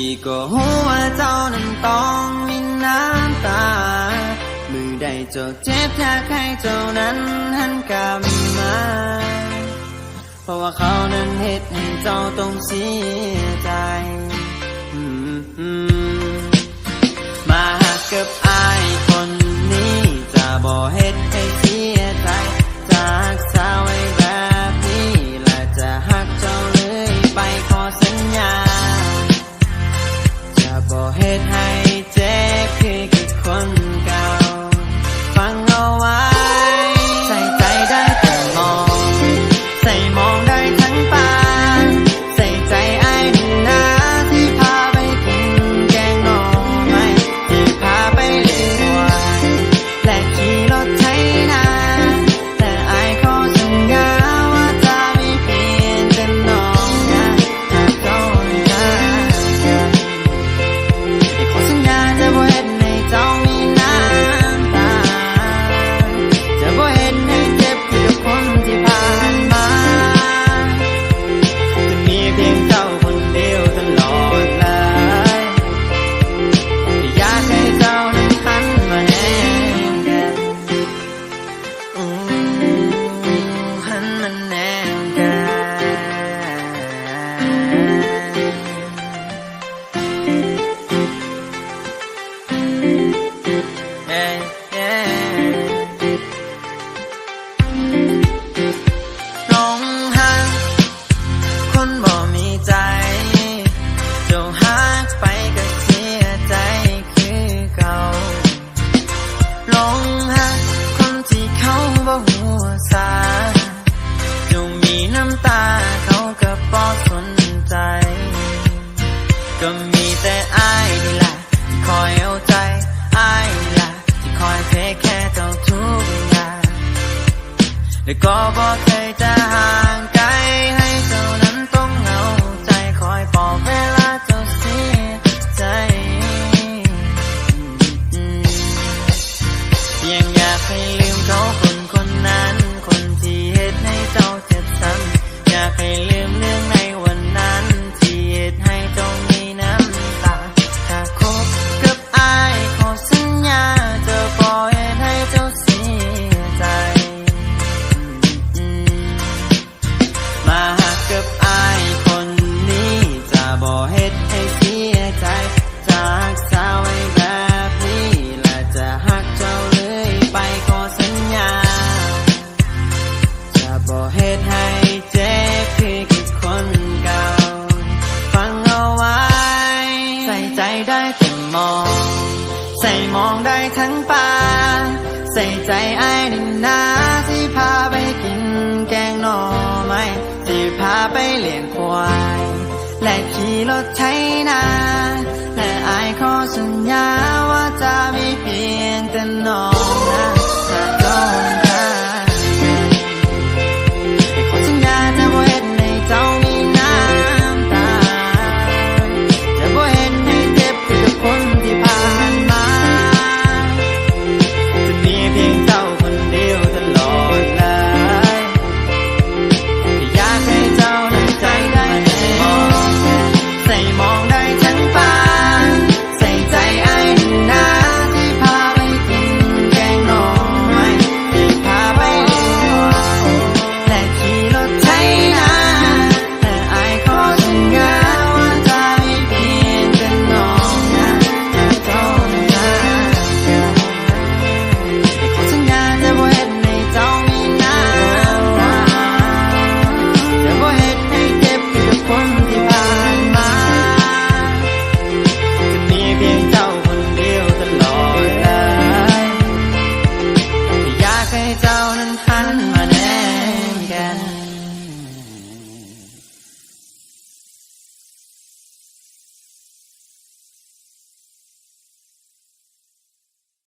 ที่ก็หัวเจ้านั้นต้องมีน้ำตา มือไดเจ้เจ็บถ้าใครเจ้านั้นหันกลับมา เพราะว่าเขานั้นเหตุให้เจ้าต้องเสียใจ Ik al wat มอง ใส่มองได้ทั้งป่า ใส่ใจไอ้หนึ่งนาที่พาไปกินแกงหน่อไม้ที่พาไปเลี้ยงควาย และขี่รถไถนาและไอ้ขอสัญญา